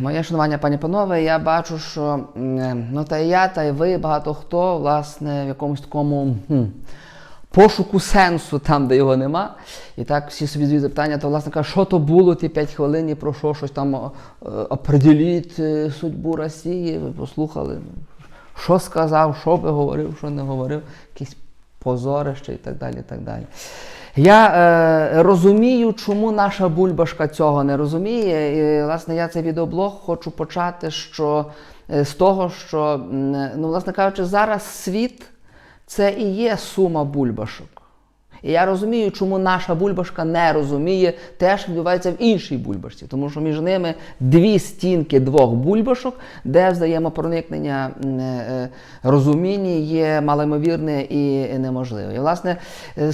Моє шанування, пані панове, я бачу, що ну та й я, та й ви, багато хто, власне, в якомусь такому хм, пошуку сенсу там, де його нема. І так всі собі задають запитання, то власне кажуть, що то було ті 5 хвилин і про що щось там определіть е, судьбу Росії. Ви послухали, що сказав, що би говорив, що не говорив, якісь позорище і так далі. і так далі. Я е, розумію, чому наша бульбашка цього не розуміє. І, власне, я цей відеоблог хочу почати що, е, з того, що, ну, власне кажучи, зараз світ це і є сума бульбашок. І я розумію, чому наша бульбашка не розуміє те, що відбувається в іншій бульбашці, тому що між ними дві стінки двох бульбашок, де взаємопроникнення е, розуміння є малоймовірне і неможливе. І, власне, е,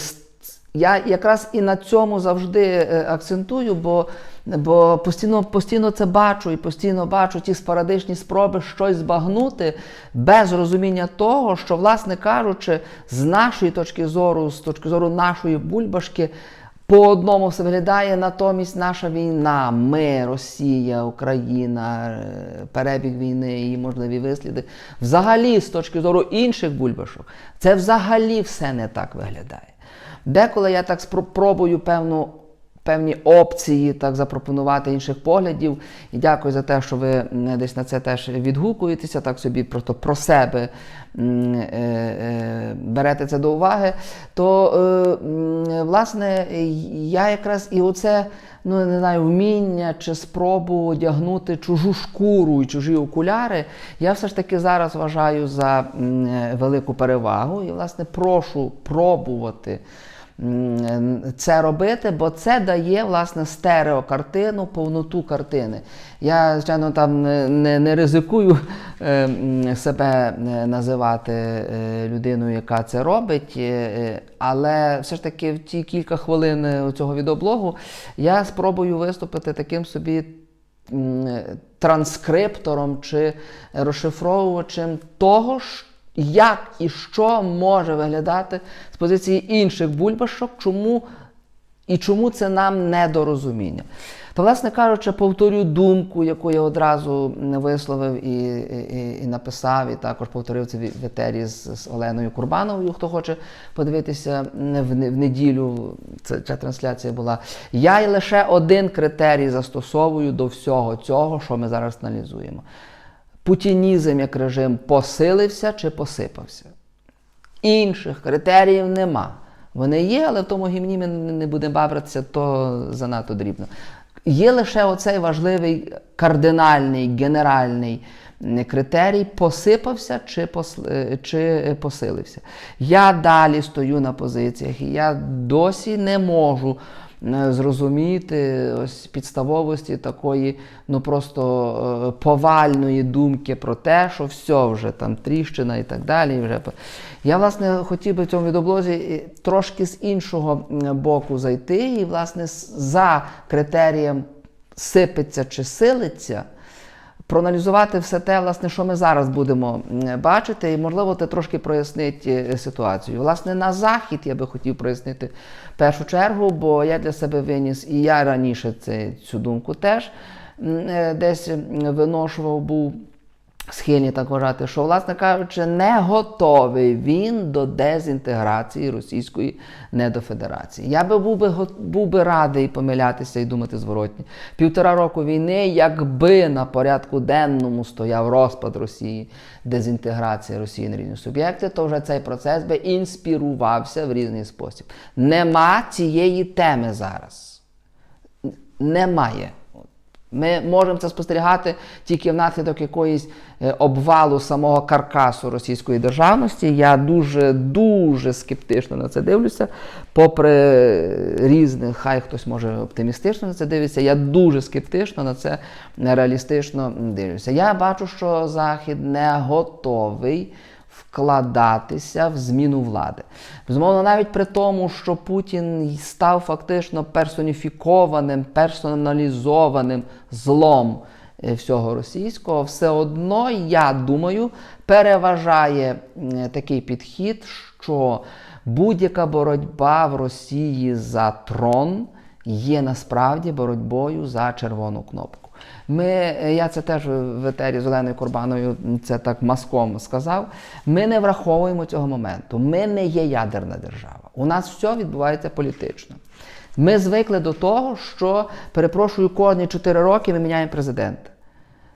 я якраз і на цьому завжди е, акцентую, бо, бо постійно, постійно це бачу і постійно бачу ті спорадичні спроби щось збагнути без розуміння того, що, власне кажучи, з нашої точки зору, з точки зору нашої бульбашки, по одному все виглядає, натомість наша війна, ми, Росія, Україна, е, перебіг війни, її можливі висліди. Взагалі, з точки зору інших бульбашок, це взагалі все не так виглядає. Деколи я так спробую певну, певні опції так запропонувати інших поглядів. І дякую за те, що ви десь на це теж відгукуєтеся, так собі просто про себе е, е, берете це до уваги. То, е, власне, я якраз і оце. Ну, не знаю, вміння чи спробу одягнути чужу шкуру і чужі окуляри, я все ж таки зараз вважаю за велику перевагу і, власне, прошу пробувати це робити, бо це дає власне стереокартину, повноту картини. Я, звичайно, там не, не, ризикую е, себе е, називати е, людиною, яка це робить, але все ж таки в ті кілька хвилин цього відеоблогу я спробую виступити таким собі транскриптором чи розшифровувачем того, як і що може виглядати з позиції інших бульбашок, чому і чому це нам недорозуміння. То, власне кажучи, повторю думку, яку я одразу висловив і, і, і написав, і також повторив це в етері з, з Оленою Курбановою, хто хоче подивитися в, в неділю. Це, ця трансляція була. Я й лише один критерій застосовую до всього цього, що ми зараз аналізуємо. Путінізм як режим посилився чи посипався. Інших критеріїв нема. Вони є, але в тому гімні ми не будемо бавитися, то занадто дрібно. Є лише оцей важливий кардинальний, генеральний критерій, посипався чи, е, чи посилився. Я далі стою на позиціях, і я досі не можу зрозуміти ось підставовості такої, ну просто е, повальної думки про те, що все вже там тріщина і так далі. Вже я власне хотів би в цьому відеоблозі е, трошки з іншого боку зайти, і власне за критерієм сипеться чи силиться проаналізувати все те, власне, що ми зараз будемо бачити, і можливо це трошки прояснить е, ситуацію. Власне, на захід я би хотів прояснити першу чергу, бо я для себе виніс, і я раніше це, цю думку теж е, десь виношував був. Схильні так вважати, що, власне кажучи, не готовий він до дезінтеграції російської недофедерації. Я би був би був би радий помилятися і думати зворотні. Півтора року війни, якби на порядку денному стояв розпад Росії, дезінтеграція Росії на різні суб'єкти, то вже цей процес би інспірувався в різний спосіб. Нема цієї теми зараз. Немає. Ми можемо це спостерігати тільки внаслідок якоїсь е, обвалу самого каркасу російської державності. Я дуже дуже скептично на це дивлюся. Попри різних, хай хтось може оптимістично на це дивиться. Я дуже скептично на це реалістично дивлюся. Я бачу, що Захід не готовий вкладатися в зміну влади. Безумовно, навіть при тому, що Путін став фактично персоніфікованим, персоналізованим злом е, всього російського, все одно, я думаю, переважає такий підхід, що будь-яка боротьба в Росії за трон є насправді боротьбою за червону кнопку. Ми, е, я це теж в етері з Оленою Курбаною це так маском сказав. Ми не враховуємо цього моменту. Ми не є ядерна держава. У нас все відбувається політично. Ми звикли до того, що, перепрошую, кожні 4 роки ми міняємо президента.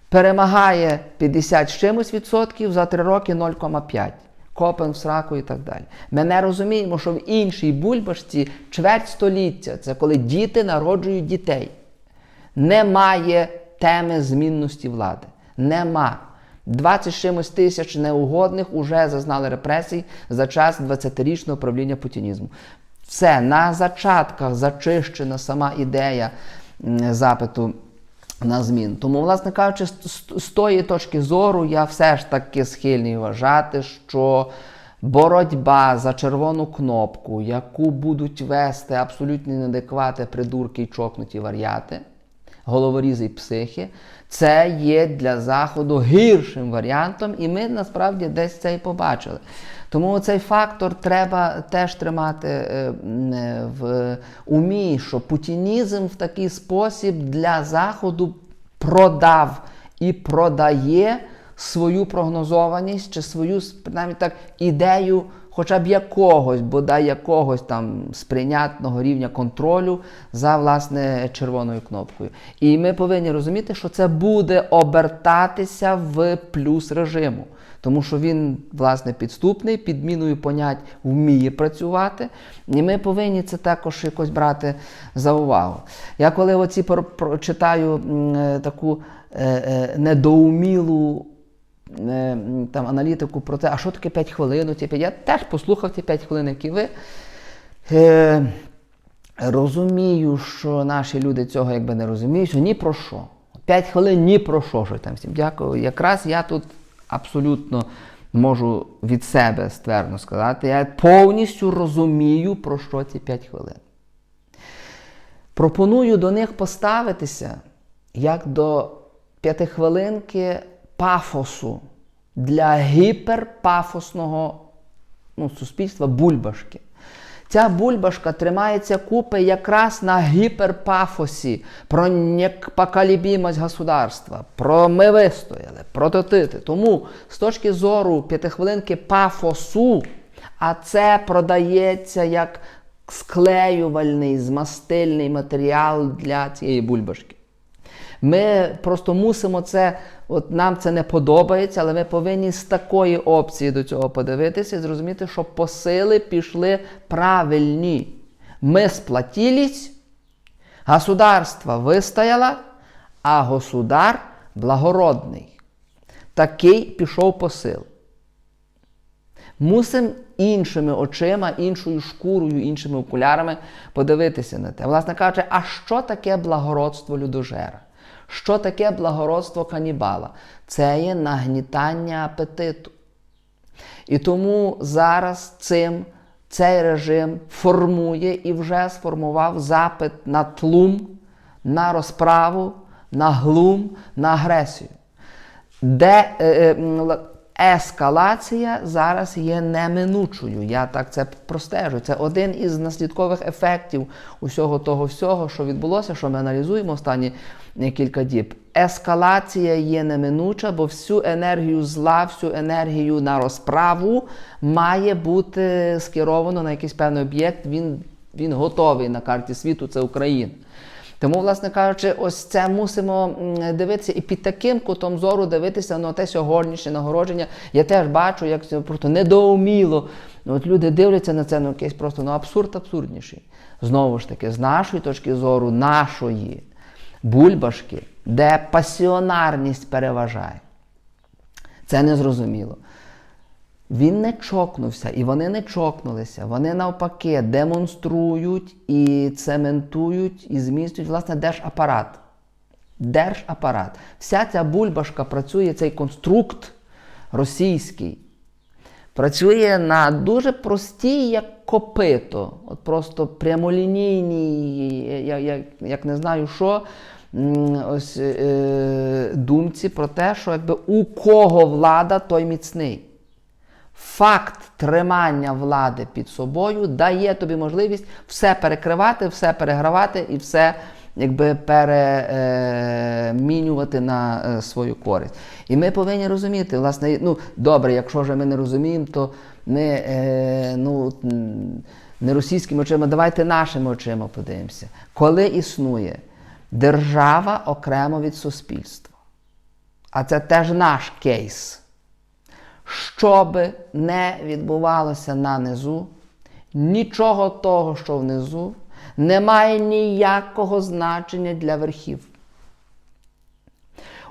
Перемагає 50 з чимось відсотків, за 3 роки 0,5. Копен в сраку і так далі. Ми не розуміємо, що в іншій бульбашці чверть століття це коли діти народжують дітей. Немає теми змінності влади. Нема. 20 чимось тисяч неугодних уже зазнали репресій за час 20-річного правління путінізму. Все на зачатках зачищена сама ідея запиту на змін. Тому, власне кажучи, з, тої точки зору я все ж таки схильний вважати, що боротьба за червону кнопку, яку будуть вести абсолютно неадеквати, придурки й чокнуті вар'яти, головорізи й психи, це є для Заходу гіршим варіантом, і ми насправді десь це і побачили. Тому цей фактор треба теж тримати е, е, в умі, що путінізм в такий спосіб для Заходу продав і продає свою прогнозованість чи свою принаймні так ідею хоча б якогось, бодай якогось там сприйнятного рівня контролю за власне червоною кнопкою. І ми повинні розуміти, що це буде обертатися в плюс режиму. Тому що він, власне, підступний, під міною понять вміє працювати, і ми повинні це також якось брати за увагу. Я коли оці про- прочитаю е, таку е, е, недоумілу там, аналітику про те, а що таке 5 хвилин, ті 5, я теж послухав ті 5 хвилин, які ви. Е, розумію, що наші люди цього якби не розуміють, що ні про що. 5 хвилин ні про що, що там всім дякую. Якраз я тут абсолютно можу від себе ствердно сказати, я повністю розумію, про що ці 5 хвилин. Пропоную до них поставитися як до п'ятихвилинки пафосу для гіперпафосного ну, суспільства бульбашки. Ця бульбашка тримається купи якраз на гіперпафосі, про непоколебімость государства, про ми вистояли, прототити. Тому з точки зору п'ятихвилинки пафосу, а це продається як склеювальний, змастильний матеріал для цієї бульбашки. Ми просто мусимо це, от нам це не подобається, але ми повинні з такої опції до цього подивитися і зрозуміти, що посили пішли правильні. Ми сплатились, государство вистояло, а государ благородний. Такий пішов посил. Мусимо іншими очима, іншою шкурою, іншими окулярами подивитися на те. Власне кажучи, а що таке благородство людожера? Що таке благородство канібала? Це є нагнітання апетиту. І тому зараз цим цей режим формує і вже сформував запит на тлум, на розправу, на глум, на агресію. Де е, е, ескалація зараз є неминучою. Я так це простежу. Це один із наслідкових ефектів усього того всього, що відбулося, що ми аналізуємо останні е, кілька діб. Ескалація є неминуча, бо всю енергію зла, всю енергію на розправу має бути скеровано на якийсь певний об'єкт. Він, він готовий на карті світу, це Україна. Тому, власне кажучи, ось це мусимо дивитися і під таким кутом зору дивитися на те сьогоднішнє нагородження. Я теж бачу, як це просто недоуміло. Ну, От люди дивляться на це, ну якийсь просто ну, абсурд абсурдніший. Знову ж таки, з нашої точки зору, нашої бульбашки, де пасіонарність переважає. Це незрозуміло. Він не чокнувся, і вони не чокнулися. Вони навпаки демонструють і цементують і зміцнюють власне держапарат. Держапарат. Вся ця бульбашка працює, цей конструкт російський. Працює на дуже простій, як копито, от просто прямолінійній, як, як, як не знаю що, ось е, думці про те, що якби у кого влада, той міцний. Факт тримання влади під собою дає тобі можливість все перекривати, все перегравати і все якби перемінювати на е, свою користь. І ми повинні розуміти, власне, ну добре, якщо вже ми не розуміємо, то ми е, ну, не російськими очима, давайте нашими очима подивимося. Коли існує держава окремо від суспільства, а це теж наш кейс. Що би не відбувалося на низу, нічого того, що внизу, не має ніякого значення для верхів.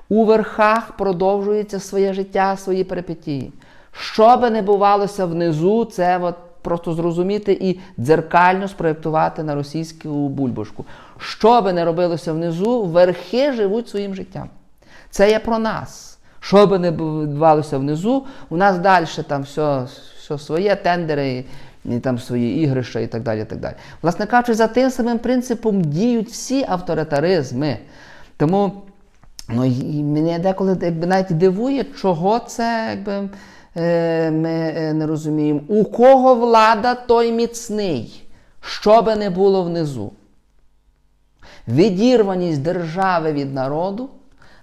У верхах продовжується своє життя, свої перипетії. Що би не бувалося внизу, це от просто зрозуміти і дзеркально спроєктувати на російську бульбашку. Що би не робилося внизу, верхи живуть своїм життям. Це є про нас. Що би не відбувалося внизу, у нас далі там все, все своє, тендери, і там свої ігрища і так далі. І так далі. Власне кажучи, за тим самим принципом діють всі авторитаризми. Тому ну, і мене деколи якби, навіть дивує, чого це якби, ми е, не розуміємо. У кого влада, той міцний, що би не було внизу. Відірваність держави від народу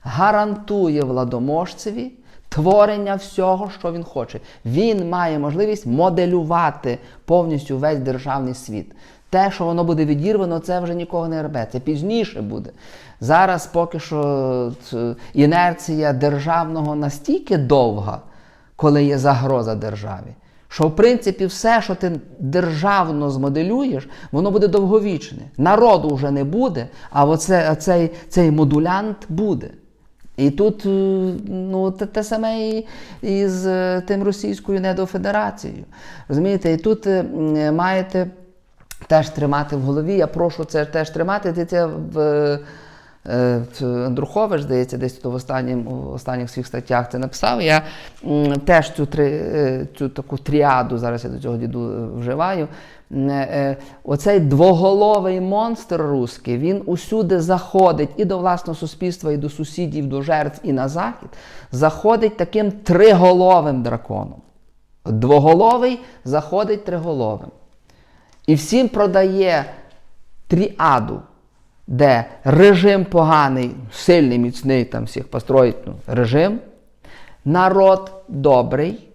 гарантує владоможцеві творення всього, що він хоче. Він має можливість моделювати повністю весь державний світ. Те, що воно буде відірвано, це вже нікого не рве. Це пізніше буде. Зараз поки що інерція державного настільки довга, коли є загроза державі. Що в принципі все, що ти державно змоделюєш, воно буде довговічне. Народу вже не буде, а оце, цей, цей модулянт буде. І тут е, ну, те, те саме і, і з е, тим російською недофедерацією. Розумієте, і тут е, маєте теж тримати в голові. Я прошу це теж тримати. Ти це е, в Андрухович, здається, десь тут в останнім, в останніх своїх статтях це написав. Я теж цю, три, е, цю таку тріаду, зараз я до цього діду е, вживаю. Е, Оцей двоголовий монстр руський, він усюди заходить і до власного суспільства, і до сусідів, до жертв, і на захід, заходить таким триголовим драконом. Двоголовий заходить триголовим. І всім продає тріаду, де режим поганий, сильний, міцний, там всіх построїть ну, режим, народ добрий,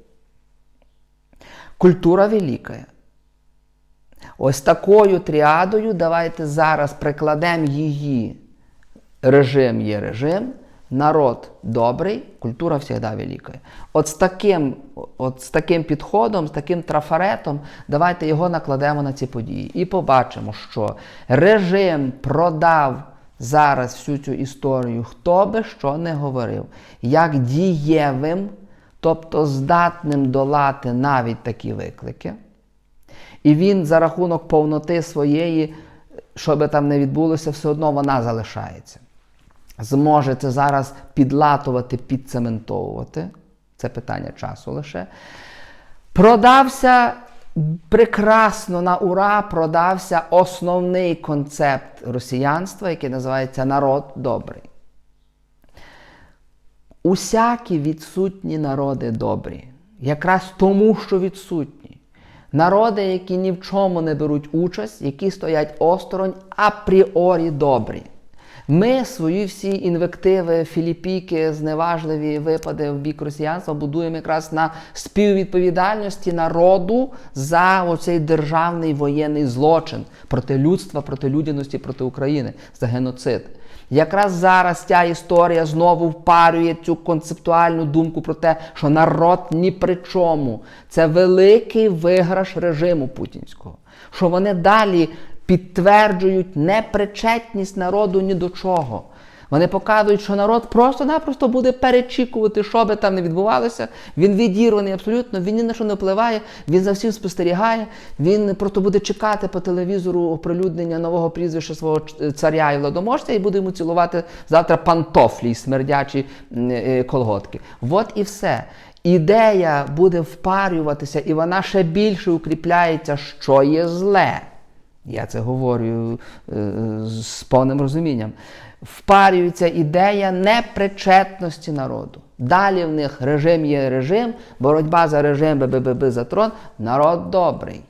культура велика. Ось такою тріадою давайте зараз прикладемо її. Режим є режим, народ добрий, культура завжди велика. От з таким, от з таким підходом, з таким трафаретом, давайте його накладемо на ці події. І побачимо, що режим продав зараз всю цю історію, хто би що не говорив, як дієвим, тобто здатним долати навіть такі виклики. І він за рахунок повноти своєї, що би там не відбулося, все одно вона залишається. Зможе це зараз підлатувати, підцементовувати. Це питання часу лише. Продався прекрасно на ура, продався основний концепт росіянства, який називається народ добрий. Усякі відсутні народи добрі, якраз тому, що відсутні. Народи, які ні в чому не беруть участь, які стоять осторонь, апріорі добрі. Ми свої всі інвективи, філіпіки, зневажливі випади в бік росіянства будуємо якраз на співвідповідальності народу за оцей державний воєнний злочин проти людства, проти людяності, проти України, за геноцид. Якраз зараз ця історія знову впарює цю концептуальну думку про те, що народ ні при чому. Це великий виграш режиму путінського. Що вони далі підтверджують непричетність народу ні до чого. Вони показують, що народ просто-напросто буде перечікувати, що би там не відбувалося. Він відірваний абсолютно, він ні на що не впливає, він за всім спостерігає, він просто буде чекати по телевізору оприлюднення нового прізвища свого царя і владоможця і буде йому цілувати завтра пантофлі і смердячі е, колготки. От і все. Ідея буде впарюватися, і вона ще більше укріпляється, що є зле. Я це говорю е, з повним розумінням. Впарюється ідея непричетності народу. Далі в них режим є режим, боротьба за режим, БББ за трон, народ добрий.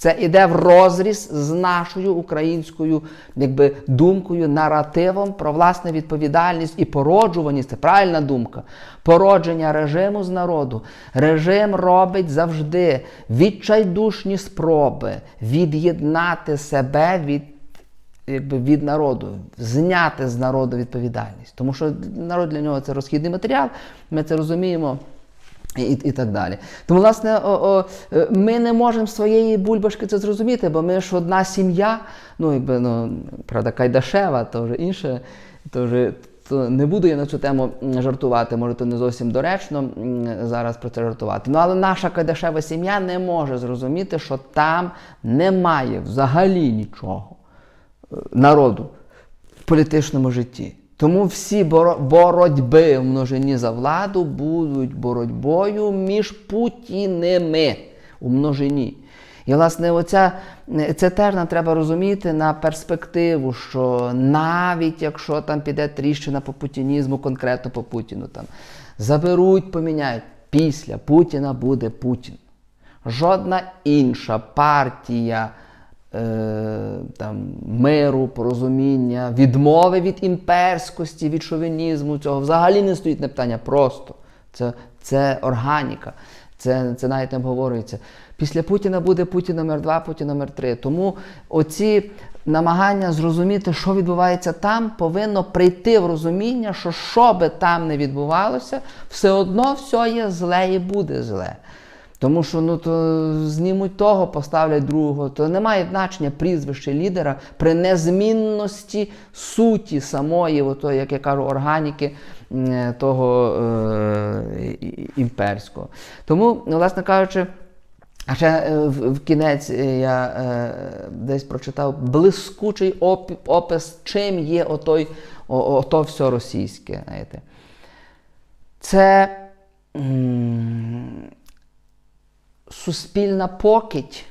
Це іде в розріз з нашою українською якби, думкою, наративом про власне відповідальність і породжуваність. Це правильна думка. Породження режиму з народу. Режим робить завжди відчайдушні спроби від'єднати себе від якби від народу, зняти з народу відповідальність. Тому що народ для нього це розхідний матеріал, ми це розуміємо. І, і так далі. Тому, власне, о, о, е, ми не можемо своєї бульбашки це зрозуміти, бо ми ж одна сім'я, ну, якби, ну, правда, Кайдашева, то вже інше, то вже то не буду я на цю тему жартувати, може, то не зовсім доречно зараз про це жартувати. Ну, але наша Кайдашева сім'я не може зрозуміти, що там немає взагалі нічого е, народу в політичному житті. Тому всі боротьби в множині за владу будуть боротьбою між путіними у множині. І, власне, оця, це теж нам треба розуміти на перспективу, що навіть якщо там піде тріщина по путінізму, конкретно по Путіну, там, заберуть, поміняють, після Путіна буде Путін. Жодна інша партія там, миру, порозуміння, відмови від імперськості, від шовінізму, цього взагалі не стоїть на питання просто. Це, це органіка. Це, це навіть не обговорюється. Після Путіна буде Путін номер 2 Путін номер 3 Тому оці намагання зрозуміти, що відбувається там, повинно прийти в розуміння, що що би там не відбувалося, все одно все є зле і буде зле. Тому що ну то знімуть того, поставлять другого, то немає значення прізвище лідера при незмінності суті самої, ото, як я кажу, органіки того е, і- і- імперського. Тому, ну, власне кажучи, а ще е, в, кінець е, я е, десь прочитав блискучий опис, чим є отой, о, ото все російське. Знаєте. Це м, суспільна покидь,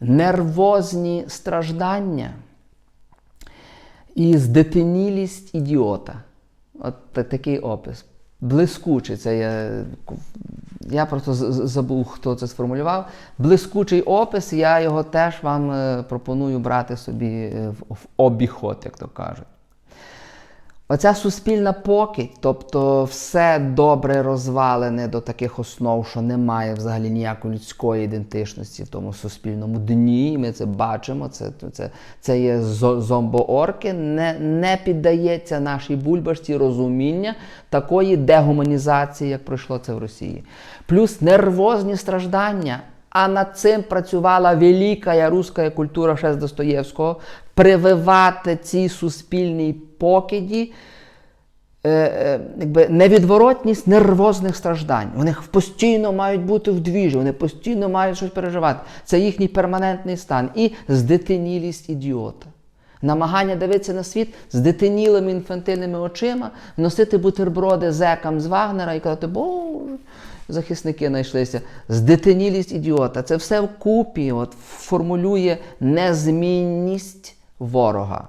нервозні страждання і здетинілість ідіота. От такий опис. Блискучий. Це я, я просто забув, хто це сформулював. Блискучий опис, я його теж вам е, пропоную брати собі е, в обіход, як то кажуть. Оця суспільна покидь, тобто все добре розвалене до таких основ, що немає взагалі ніякої людської ідентичності в тому суспільному дні. Ми це бачимо. Це, це, це є зомбоорки, не, не піддається нашій бульбашці розуміння такої дегуманізації, як пройшло це в Росії. Плюс нервозні страждання. А над цим працювала велика руська культура ще з Достоєвського прививати цій суспільній покиді е, е, якби невідворотність нервозних страждань. Вони постійно мають бути в двіжі, вони постійно мають щось переживати. Це їхній перманентний стан. І здетинілість ідіота. Намагання дивитися на світ з дитинілими інфантильними очима, носити бутерброди зекам з Вагнера і казати, боже, захисники знайшлися. Здетинілість ідіота. Це все вкупі от, формулює незмінність ворога.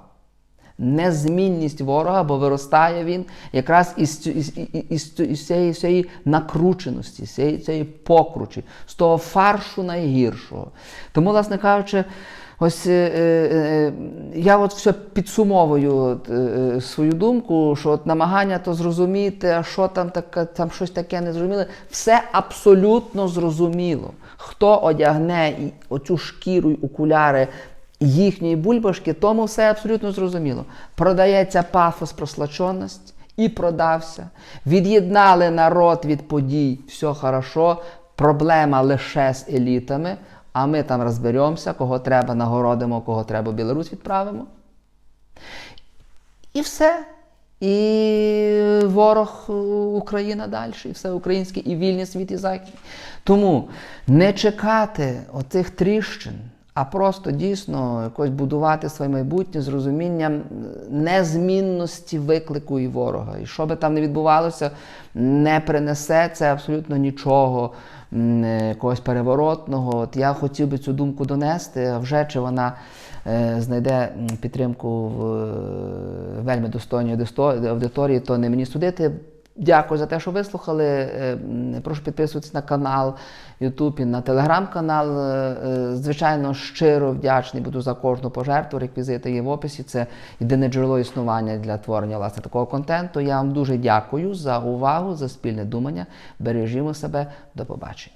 Незмінність ворога, бо виростає він якраз із, із, із, із, цієї, цієї накрученості, цієї, цієї покручі, з того фаршу найгіршого. Тому, власне кажучи, ось е, е, е, я от все підсумовую от, е, е, свою думку, що от намагання то зрозуміти, а що там таке, там щось таке незрозуміле, все абсолютно зрозуміло. Хто одягне і оцю шкіру й окуляри їхньої бульбашки, тому все абсолютно зрозуміло. Продається пафос прослаченість і продався. Від'єднали народ від подій, все хорошо. Проблема лише з елітами, а ми там розберемося, кого треба нагородимо, кого треба Білорусь відправимо. І все. І ворог е, Україна далі, і все українське, і вільний світ, і захід. Тому не чекати оцих тріщин, а просто дійсно якось будувати своє майбутнє з розумінням незмінності виклику і ворога. І що би там не відбувалося, не принесе це абсолютно нічого е, якогось переворотного. От я хотів би цю думку донести, а вже чи вона е, знайде підтримку в е, вельми достойній аудиторії, то не мені судити. Дякую за те, що вислухали. Е, Прошу підписуватися на канал YouTube і на телеграм-канал. Е, е, Звичайно, щиро вдячний буду за кожну пожертву. Реквізити є в описі. Це єдине джерело існування для творення власне такого контенту. Я вам дуже дякую за увагу, за спільне думання. Бережімо себе. До побачення.